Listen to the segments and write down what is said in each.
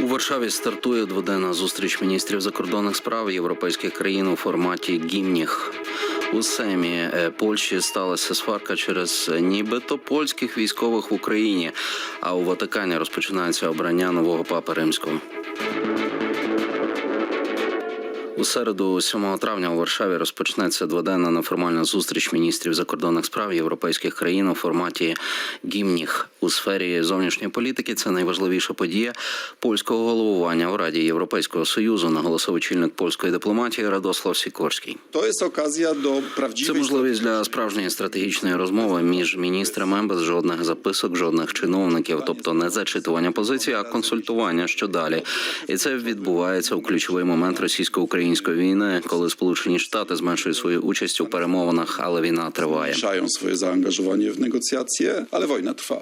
У Варшаві стартує дводенна зустріч міністрів закордонних справ європейських країн у форматі гімніх. У Семі е, Польщі сталася сварка через нібито польських військових в Україні. А у Ватикані розпочинається обрання нового папи римського. У середу, 7 травня, у Варшаві розпочнеться дводенна неформальна зустріч міністрів закордонних справ європейських країн у форматі гімніх у сфері зовнішньої політики. Це найважливіша подія польського головування у Раді Європейського союзу, наголосив очільник польської дипломатії Радослав Сікорський. To jest okazja do Це можливість для справжньої стратегічної розмови між міністрами без жодних записок, жодних чиновників, тобто не зачитування позиції, а консультування що далі. І це відбувається у ключовий момент російсько-української війни, коли Сполучені Штати зменшують свою участь у перемовинах, але війна триває. swoje заангажування в негоціації, але wojna trwa.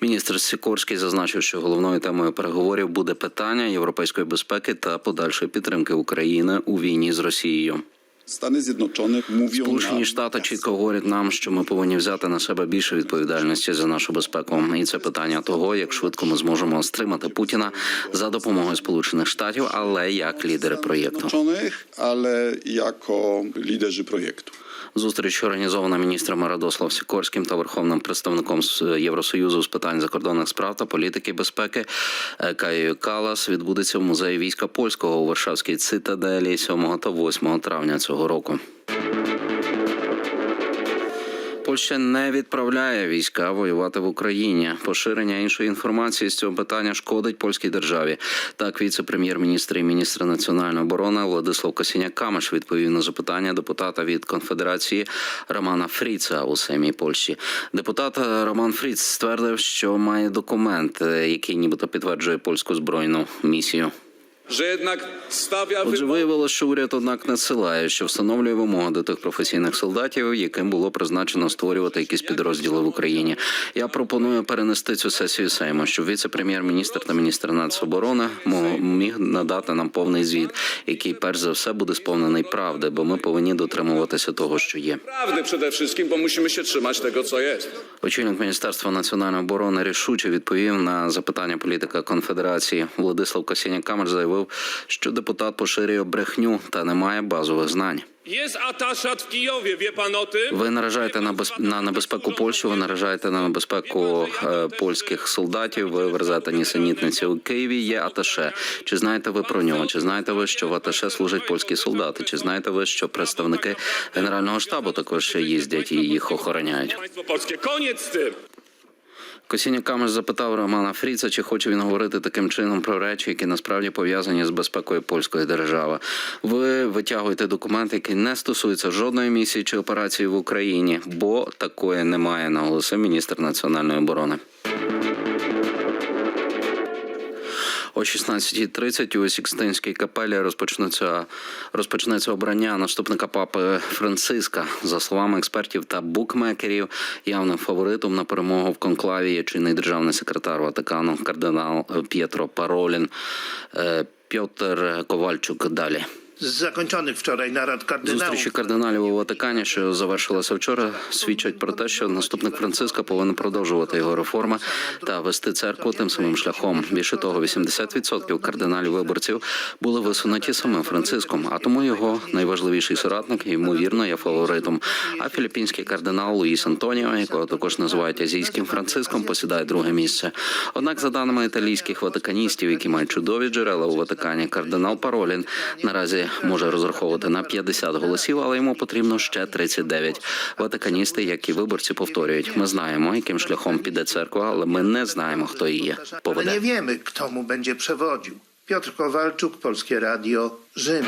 Міністр Сікорський зазначив, що головною темою переговорів буде питання європейської безпеки та подальшої підтримки України у війні з Росією. Stany Zjednoczone mówią Сполучені Штати чітко говорять нам, що ми повинні взяти на себе більше відповідальності за нашу безпеку. І це питання того, як швидко ми зможемо стримати Путіна за допомогою Сполучених Штатів, але як лідери проєкту. але як лідери projektu. Зустріч організована міністрами Радослав Сікорським та верховним представником з Євросоюзу з питань закордонних справ та політики безпеки е, Каєю Калас відбудеться в музеї війська польського у Варшавській цитаделі 7 та 8 травня цього року. Польща не відправляє війська воювати в Україні. Поширення іншої інформації з цього питання шкодить польській державі. Так, віце-прем'єр-міністр і міністр національної оборони Владислав Косіняк Камеш відповів на запитання депутата від конфедерації Романа Фріца у Сеймі Польщі. Депутат Роман Фріц ствердив, що має документ, який нібито підтверджує польську збройну місію. Jednak stawia Отже, виявилося, що уряд однак надсилає, що встановлює вимоги до тих професійних солдатів, яким було призначено створювати якісь підрозділи в Україні. Я пропоную перенести цю сесію Сейму, щоб віце-прем'єр-міністр та міністр нацоборони міг надати нам повний звіт, який перш за все буде сповнений правди, бо ми повинні дотримуватися того, що є. przede wszystkim, bo musimy się trzymać tego, co jest. Очільник міністерства національної оборони рішуче відповів на запитання політика конфедерації. Владислав Косіняк Камер заявив, що депутат поширює брехню та не має базових знань. W Kijowie, wie pan? Ви наражаєте на без... на небезпеку Польщі, ви наражаєте на небезпеку е, польських солдатів. Ви верзете нісенітниці у Києві. Є аташе. Чи знаєте ви про нього? Чи знаєте ви, що в аташе служать польські солдати? Чи знаєте ви, що представники генерального штабу також їздять і їх охороняють? Państwo polskie, Косіня Камеш запитав Романа Фріца, чи хоче він говорити таким чином про речі, які насправді пов'язані з безпекою польської держави. Ви витягуєте документи, які не стосуються жодної місії чи операції в Україні, бо такої немає, наголосив міністр національної оборони. О 16.30 у Сікстинській капелі розпочнеться розпочнеться обрання наступника папи Франциска. За словами експертів та букмекерів, явним фаворитом на перемогу в конклаві є чинний державний секретар Ватикану кардинал П'єтро Паролін. Е, Пьотр Ковальчук далі. Zakończonych wczoraj narad kardynałów Зустрічі кардиналів у Ватикані, що завершилася вчора, свідчать про те, що наступник Франциска повинен продовжувати його реформи та вести церкву тим самим шляхом. Більше того, 80% кардиналів виборців були висунуті самим Франциском, а тому його найважливіший соратник ймовірно є фаворитом. А філіппінський кардинал Луїс Антоніо, якого також називають азійським Франциском, посідає друге місце. Однак, за даними італійських ватиканістів, які мають чудові джерела у Ватикані, кардинал Паролін наразі може розраховувати на 50 голосів, але йому потрібно ще 39. Ватиканісти, як і виборці, повторюють: ми знаємо, яким шляхом піде церква, але ми не знаємо, хто її поведе. wiemy, kto mu będzie przewodził. Piotr Kowalczuk, Polskie Radio, Rzym.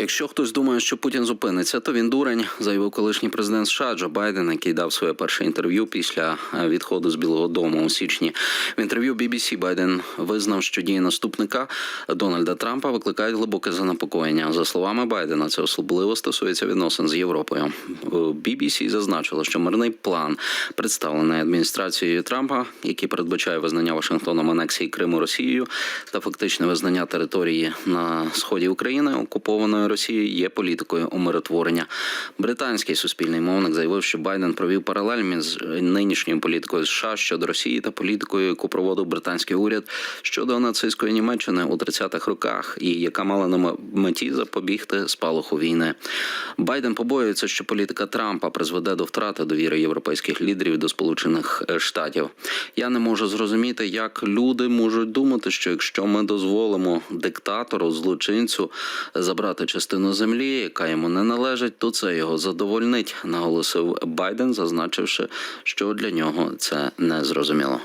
Якщо хтось думає, що Путін зупиниться, то він дурень, заявив колишній президент США Джо Байден, який дав своє перше інтерв'ю після е, відходу з Білого Дому у січні. В інтерв'ю BBC Байден визнав, що дії наступника Дональда Трампа викликають глибоке занепокоєння. За словами Байдена, це особливо стосується відносин з Європою. BBC зазначило, що мирний план, представлений адміністрацією Трампа, який передбачає визнання Вашингтоном анексії Криму Росією та фактичне визнання території на сході України окупованою Росії є політикою умиротворення. Британський суспільний мовник заявив, що Байден провів паралель між нинішньою політикою США щодо Росії та політикою, яку проводив британський уряд щодо нацистської Німеччини у 30-х роках, і яка мала на меті запобігти спалаху війни. Байден побоюється, що політика Трампа призведе до втрати довіри європейських лідерів до Сполучених е, Штатів. Я не можу зрозуміти, як люди можуть думати, що якщо ми дозволимо диктатору, злочинцю забрати частину землі, яка йому не належить, то це його задовольнить, наголосив Байден, зазначивши, що для нього це не зрозуміло.